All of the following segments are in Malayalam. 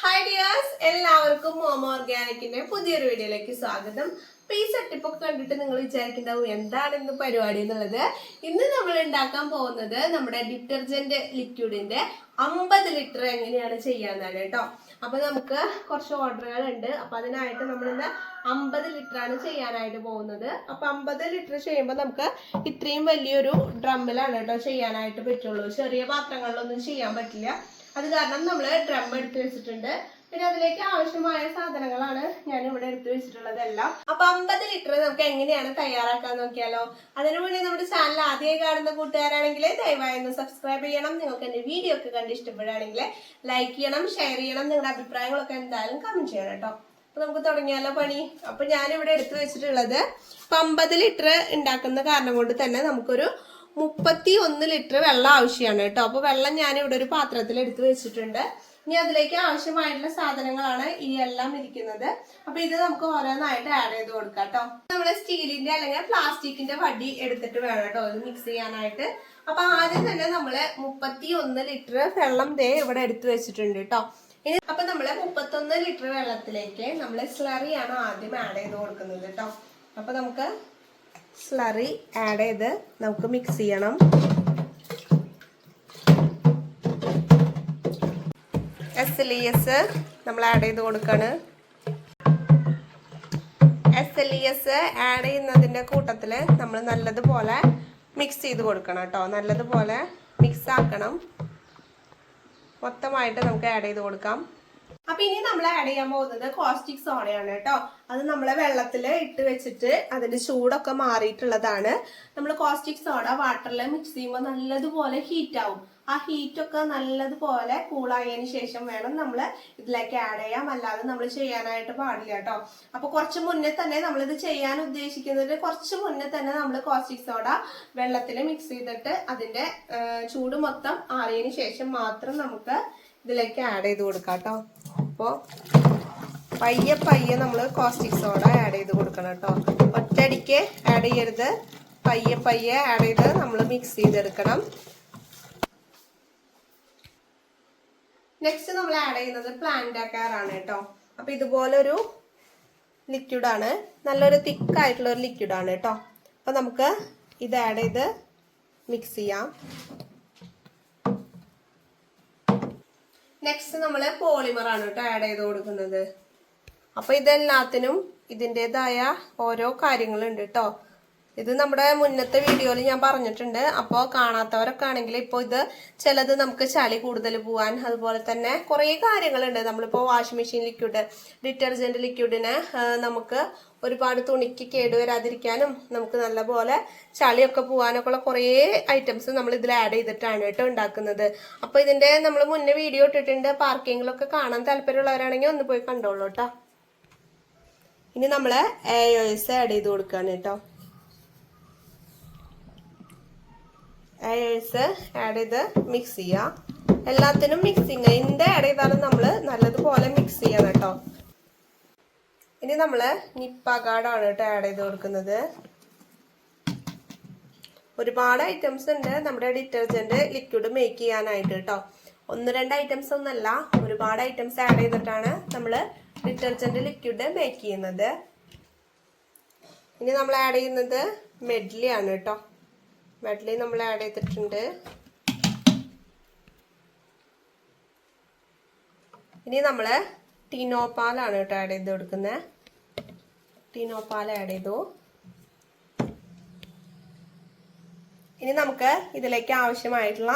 ഹായ് ഡിയേഴ്സ് എല്ലാവർക്കും മോമോ ഓർഗാനിക്കിന്റെ പുതിയൊരു വീഡിയോയിലേക്ക് സ്വാഗതം. ഈ സെറ്റപ്പ് ഒക്കെ കണ്ടിട്ട് നിങ്ങൾ വിചാരിക്കുന്നുണ്ടാവും എന്താണ് ഇന്ന് പരിപാടി എന്നുള്ളത്. ഇന്ന് നമ്മൾ ഉണ്ടാക്കാൻ പോകുന്നത് നമ്മുടെ ഡിറ്റർജന്റ് ലിക്വിഡിന്റെ അമ്പത് ലിറ്റർ എങ്ങനെയാണ് ചെയ്യാന്നാണ് കേട്ടോ. അപ്പൊ നമുക്ക് കുറച്ച് ഓർഡറുകൾ ഉണ്ട് അപ്പൊ അതിനായിട്ട് നമ്മൾ ഇന്ന് അമ്പത് ലിറ്റർ ആണ് ചെയ്യാനായിട്ട് പോകുന്നത്. അപ്പൊ അമ്പത് ലിറ്റർ ചെയ്യുമ്പോൾ നമുക്ക് ഇത്രയും വലിയൊരു ഡ്രമ്മിലാണ് കേട്ടോ ചെയ്യാനായിട്ട് പറ്റുള്ളൂ. ചെറിയ പാത്രങ്ങളിലൊന്നും ചെയ്യാൻ പറ്റില്ല. അത് കാരണം നമ്മൾ ഡ്രം എടുത്ത് വെച്ചിട്ടുണ്ട്. പിന്നെ അതിലേക്ക് ആവശ്യമായ സാധനങ്ങളാണ് ഞാൻ ഇവിടെ എടുത്ത് വെച്ചിട്ടുള്ളതെല്ലാം അപ്പൊ അമ്പത് ലിറ്റർ നമുക്ക് എങ്ങനെയാണ് തയ്യാറാക്കാൻ നോക്കിയാലോ? അതിനു വേണ്ടി നമ്മുടെ ചാനൽ ആദ്യമായി കാണുന്ന കൂട്ടുകാരാണെങ്കിൽ ദയവായി ഒന്ന് സബ്സ്ക്രൈബ് ചെയ്യണം. നിങ്ങൾക്ക് എന്റെ വീഡിയോ ഒക്കെ കണ്ട് ഇഷ്ടപ്പെടുകയാണെങ്കിൽ ലൈക്ക് ചെയ്യണം ഷെയർ ചെയ്യണം. നിങ്ങളുടെ അഭിപ്രായങ്ങളൊക്കെ എന്തായാലും കമന്റ് ചെയ്യണം കേട്ടോ. അപ്പൊ നമുക്ക് തുടങ്ങിയാലോ പണി? അപ്പൊ ഞാനിവിടെ എടുത്തു വെച്ചിട്ടുള്ളത്. അമ്പത് ലിറ്റർ ഉണ്ടാക്കുന്ന കാരണം കൊണ്ട് തന്നെ നമുക്കൊരു മുപ്പത്തി ഒന്ന് ലിറ്റർ വെള്ളം ആവശ്യമാണ് കേട്ടോ. അപ്പൊ വെള്ളം ഞാൻ ഇവിടെ ഒരു പാത്രത്തിൽ എടുത്തു വെച്ചിട്ടുണ്ട്. ഇനി അതിലേക്ക് ആവശ്യമായിട്ടുള്ള സാധനങ്ങളാണ് ഈ എല്ലാം ഇരിക്കുന്നത്. അപ്പൊ ഇത് നമുക്ക് ഓരോന്നായിട്ട് ആഡ് ചെയ്ത് കൊടുക്കാം കേട്ടോ. നമ്മൾ സ്റ്റീലിന്റെ അല്ലെങ്കിൽ പ്ലാസ്റ്റിക്കിന്റെ വടി എടുത്തിട്ട് വേണം കേട്ടോ ഇത് മിക്സ് ചെയ്യാനായിട്ട്. അപ്പൊ ആദ്യം തന്നെ നമ്മൾ മുപ്പത്തി ഒന്ന് ലിറ്റർ വെള്ളം ദേ ഇവിടെ എടുത്തു വെച്ചിട്ടുണ്ട് കേട്ടോ. ഇനി അപ്പൊ നമ്മൾ മുപ്പത്തൊന്ന് ലിറ്റർ വെള്ളത്തിലേക്ക് നമ്മൾ സ്ലറിയാണ് ആദ്യം ആഡ് ചെയ്ത് കൊടുക്കുന്നത് കേട്ടോ. അപ്പൊ നമുക്ക് സ്ലറി ആഡ് ചെയ്ത് നമുക്ക് മിക്സ് ചെയ്യണം. എസ് ഇ എസ് നമ്മൾ ആഡ് ചെയ്ത് കൊടുക്കാണ്. S L E S add ചെയ്യുന്നതിന്റെ കൂട്ടത്തിൽ നമ്മൾ നല്ലതുപോലെ മിക്സ് ചെയ്ത് കൊടുക്കണം കേട്ടോ. നല്ലതുപോലെ മിക്സ് ആക്കണം. മൊത്തമായിട്ട് നമുക്ക് ആഡ് ചെയ്ത് കൊടുക്കാം. അപ്പൊ ഇനി നമ്മൾ ആഡ് ചെയ്യാൻ പോകുന്നത് കോസ്റ്റിക് സോഡയാണ് കേട്ടോ. അത് നമ്മളെ വെള്ളത്തിൽ ഇട്ട് വെച്ചിട്ട് അതിന്റെ ചൂടൊക്കെ മാറിയിട്ടുള്ളതാണ്. നമ്മൾ കോസ്റ്റിക് സോഡ വാട്ടറിൽ മിക്സ് ചെയ്യുമ്പോൾ നല്ലതുപോലെ ഹീറ്റ് ആവും. ആ ഹീറ്റൊക്കെ നല്ലതുപോലെ കൂളായതിനു ശേഷം വേണം നമ്മൾ ഇതിലേക്ക് ആഡ് ചെയ്യാം. അല്ലാതെ നമ്മൾ ചെയ്യാനായിട്ട് പാടില്ല കേട്ടോ. അപ്പൊ കുറച്ച് മുന്നേ തന്നെ നമ്മൾ ഇത് ചെയ്യാൻ ഉദ്ദേശിക്കുന്നത് കുറച്ച് മുന്നേ തന്നെ നമ്മൾ കോസ്റ്റിക് സോഡ വെള്ളത്തിൽ മിക്സ് ചെയ്തിട്ട് അതിന്റെ ചൂട് മൊത്തം ആറിയതിന് ശേഷം മാത്രം നമുക്ക് ഇതിലേക്ക് ആഡ് ചെയ്ത് കൊടുക്കാം കേട്ടോ. അപ്പോൾ പയ്യെ പയ്യെ നമ്മൾ കോസ്റ്റിക് സോഡ ആഡ് ചെയ്ത് കൊടുക്കണം കേട്ടോ. ഒറ്റയടിക്ക് ആഡ് ചെയ്യരുത്. പയ്യെ പയ്യെ ആഡ് ചെയ്ത് നമ്മൾ മിക്സ് ചെയ്തെടുക്കണം. നെക്സ്റ്റ് നമ്മൾ ആഡ് ചെയ്യുന്നത് പ്ലാന്റ് ആണ് കേട്ടോ. അപ്പൊ ഇതുപോലൊരു ലിക്വിഡാണ് നല്ലൊരു തിക്കായിട്ടുള്ള ഒരു ലിക്വിഡാണ് കേട്ടോ. അപ്പൊ നമുക്ക് ഇത് ആഡ് ചെയ്ത് മിക്സ് ചെയ്യാം. നെക്സ്റ്റ് നമ്മൾ പോളിമർ ആണ് കേട്ടോ ആഡ് ചെയ്ത് കൊടുക്കുന്നത്. അപ്പോൾ ഇതെല്ലാത്തിനും ഇതിന്റെതായ ഓരോ കാര്യങ്ങളുണ്ട് കേട്ടോ. ഇത് നമ്മുടെ മുന്നത്തെ വീഡിയോയിൽ ഞാൻ പറഞ്ഞിട്ടുണ്ട്. അപ്പോൾ കാണാത്തവരൊക്കെ ആണെങ്കിൽ ഇപ്പോൾ ഇത് ചിലത് നമുക്ക് ചളി കൂടുതൽ പോവാൻ അതുപോലെ തന്നെ കുറേ കാര്യങ്ങളുണ്ട്. നമ്മളിപ്പോൾ വാഷിംഗ് മെഷീൻ ലിക്വിഡ് ഡിറ്റർജന്റ് ലിക്വിഡിന് നമുക്ക് ഒരുപാട് തുണിക്ക് കേടുവരാതിരിക്കാനും നമുക്ക് നല്ലപോലെ ചളിയൊക്കെ പോകാനൊക്കെ ഉള്ള കുറേ ഐറ്റംസ് നമ്മൾ ഇതിൽ ആഡ് ചെയ്തിട്ടാണ് കേട്ടോ ഉണ്ടാക്കുന്നത്. അപ്പോൾ ഇതിന്റെ നമ്മൾ മുന്നേ വീഡിയോ ഇട്ടിട്ടുണ്ട്. പാർക്കിങ്ങിലൊക്കെ കാണാൻ താല്പര്യമുള്ളവരാണെങ്കിൽ ഒന്ന് പോയി കണ്ടോളൂ കേട്ടോ. ഇനി നമ്മൾ എ ആഡ് ചെയ്ത് കൊടുക്കുകയാണ് കേട്ടോ. എയേഴ്സ് ആഡ് ചെയ്ത് മിക്സ് ചെയ്യാം. എല്ലാത്തിനും മിക്സിങ് എന്ത് ആഡ് ചെയ്താലും നമ്മൾ നല്ലതുപോലെ മിക്സ് ചെയ്യണം കേട്ടോ ഇനി നമ്മൾ നിപ്പാകാടാണ് കേട്ടോ ആഡ് ചെയ്ത് കൊടുക്കുന്നത്. ഒരുപാട് ഐറ്റംസ് ഉണ്ട് നമ്മുടെ ഡിറ്റർജന്റ് ലിക്വിഡ് മേക്ക് ചെയ്യാനായിട്ട് കേട്ടോ ഒന്ന് രണ്ട് ഐറ്റംസ് ഒന്നല്ല ഒരുപാട് ഐറ്റംസ് ആഡ് ചെയ്തിട്ടാണ് നമ്മൾ ഡിറ്റർജന്റ് ലിക്വിഡ് മേക്ക് ചെയ്യുന്നത്. ഇനി നമ്മൾ ആഡ് ചെയ്യുന്നത് മെഡ്ലിയാണ് കേട്ടോ മെഡ്ലി നമ്മൾ ആഡ് ചെയ്തിട്ടുണ്ട്. ഇനി നമ്മൾ ടീനോപ്പാലാണ് കേട്ടോ ആഡ് ചെയ്ത് കൊടുക്കുന്നത് ടീനോപ്പാൽ ആഡ് ചെയ്തു. ഇനി നമുക്ക് ഇതിലേക്ക് ആവശ്യമായിട്ടുള്ള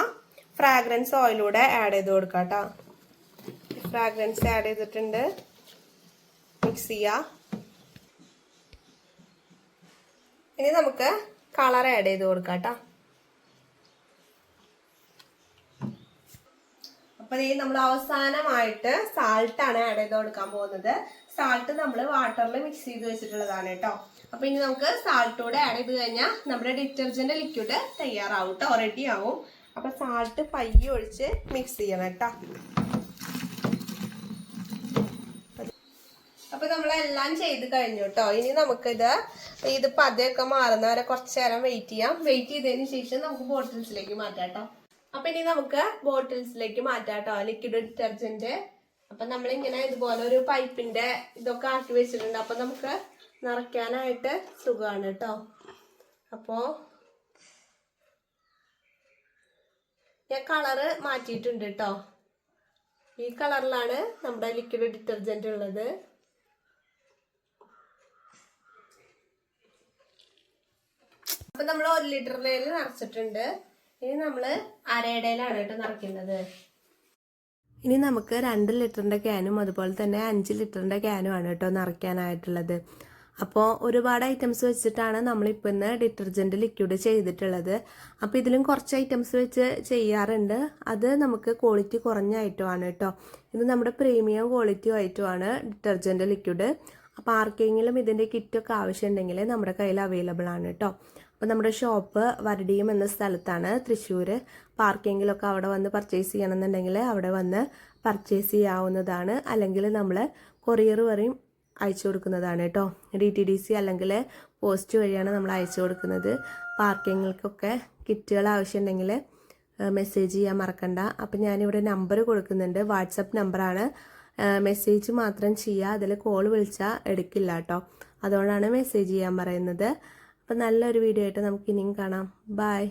ഫ്രാഗ്രൻസ് ഓയിലൂടെ ആഡ് ചെയ്ത് കൊടുക്കാം കേട്ടോ. ഫ്രാഗ്രൻസ് ആഡ് ചെയ്തിട്ടുണ്ട്. മിക്സ് ചെയ്യാം. ഇനി നമുക്ക് കളർ ആഡ് ചെയ്ത് കൊടുക്കാം കേട്ടോ അപ്പൊ ഈ നമ്മൾ അവസാനമായിട്ട് സാൾട്ട് ആണ് ആഡ് ചെയ്ത് കൊടുക്കാൻ പോകുന്നത്. സാൾട്ട് നമ്മൾ വാട്ടറിൽ മിക്സ് ചെയ്ത് വെച്ചിട്ടുള്ളതാണ് കേട്ടോ അപ്പൊ ഇനി നമുക്ക് സാൾട്ട് കൂടെ ആഡ് ചെയ്ത് കഴിഞ്ഞാൽ നമ്മുടെ ഡിറ്റർജന്റ് ലിക്വിഡ് തയ്യാറാവും കേട്ടോ റെഡി ആവും. അപ്പൊ സാൾട്ട് പയ്യെ ഒഴിച്ച് മിക്സ് ചെയ്യണം കേട്ടോ അപ്പൊ നമ്മളെല്ലാം ചെയ്ത് കഴിഞ്ഞു കേട്ടോ ഇനി നമുക്കിത് ഇത് പതയൊക്കെ മാറുന്നവരെ കുറച്ച് നേരം വെയിറ്റ് ചെയ്യാം. വെയിറ്റ് ചെയ്തതിന് ശേഷം നമുക്ക് ബോട്ടിൽസിലേക്ക് മാറ്റാം കേട്ടോ അപ്പൊ ഇനി നമുക്ക് ബോട്ടിൽസിലേക്ക് മാറ്റാം കേട്ടോ ലിക്വിഡ് ഡിറ്റർജന്റ് അപ്പൊ നമ്മളിങ്ങനെ ഇതുപോലെ ഒരു പൈപ്പിന്റെ ഇതൊക്കെ ആക്കി വെച്ചിട്ടുണ്ട്. അപ്പൊ നമുക്ക് നിറയ്ക്കാനായിട്ട് സുഖമാണ് കേട്ടോ അപ്പോ ഞാൻ കളറ് മാറ്റിയിട്ടുണ്ട് കേട്ടോ ഈ കളറിലാണ് നമ്മുടെ ലിക്വിഡ് ഡിറ്റർജന്റ് ഉള്ളത്. അപ്പൊ നമ്മൾ ഒരു ലിറ്ററിൽ നിറച്ചിട്ടുണ്ട്. ഇനി നമ്മൾ അരയിടയിലാണ് കേട്ടോ നിറയ്ക്കുന്നത് ഇനി നമുക്ക് രണ്ട് ലിറ്ററിന്റെ ക്യാനും അതുപോലെ തന്നെ അഞ്ച് ലിറ്ററിന്റെ ക്യാനും ആണ് കേട്ടോ നിറയ്ക്കാനായിട്ടുള്ളത്. അപ്പോൾ ഒരുപാട് ഐറ്റംസ് വെച്ചിട്ടാണ് നമ്മളിപ്പോൾ ഇന്ന് ഡിറ്റർജന്റ് ലിക്വിഡ് ചെയ്തിട്ടുള്ളത്. അപ്പോൾ ഇതിലും കുറച്ച് ഐറ്റംസ് വെച്ച് ചെയ്യാറുണ്ട്. അത് നമുക്ക് ക്വാളിറ്റി കുറഞ്ഞ ഐറ്റമാണ് കേട്ടോ. ഇത് നമ്മുടെ പ്രീമിയം ക്വാളിറ്റി ഐറ്റമാണ് ഡിറ്റർജന്റ് ലിക്വിഡ് അപ്പോൾ ആർക്കെങ്കിലും ഇതിന്റെ കിറ്റൊക്കെ ആവശ്യമുണ്ടെങ്കിൽ നമ്മുടെ കയ്യിൽ അവൈലബിൾ ആണ് കേട്ടോ. അപ്പോൾ നമ്മുടെ ഷോപ്പ് വരടിയും എന്ന സ്ഥലത്താണ് തൃശ്ശൂർ പാർക്കിങ്ങിലൊക്കെ അവിടെ വന്ന് പർച്ചേസ് ചെയ്യണമെന്നുണ്ടെങ്കിൽ അവിടെ വന്ന് പർച്ചേസ് ചെയ്യാവുന്നതാണ്. അല്ലെങ്കിൽ നമ്മൾ കൊറിയർ വരെയും അയച്ചു കൊടുക്കുന്നതാണ് കേട്ടോ. ഡി ടി ഡി സി അല്ലെങ്കിൽ പോസ്റ്റ് വഴിയാണ് നമ്മൾ അയച്ചു കൊടുക്കുന്നത്. പാർക്കിങ്ങൾക്കൊക്കെ കിറ്റുകൾ ആവശ്യമുണ്ടെങ്കിൽ മെസ്സേജ് ചെയ്യാൻ മറക്കണ്ട. അപ്പം ഞാനിവിടെ നമ്പർ കൊടുക്കുന്നുണ്ട്. വാട്സപ്പ് നമ്പറാണ് മെസ്സേജ് മാത്രം ചെയ്യുക അതിൽ കോൾ വിളിച്ചാൽ എടുക്കില്ല കേട്ടോ. അതുകൊണ്ടാണ് മെസ്സേജ് ചെയ്യാൻ പറയുന്നത്. അപ്പം നല്ലൊരു വീഡിയോ ആയിട്ട് നമുക്ക് ഇനിയും കാണാം. ബായ്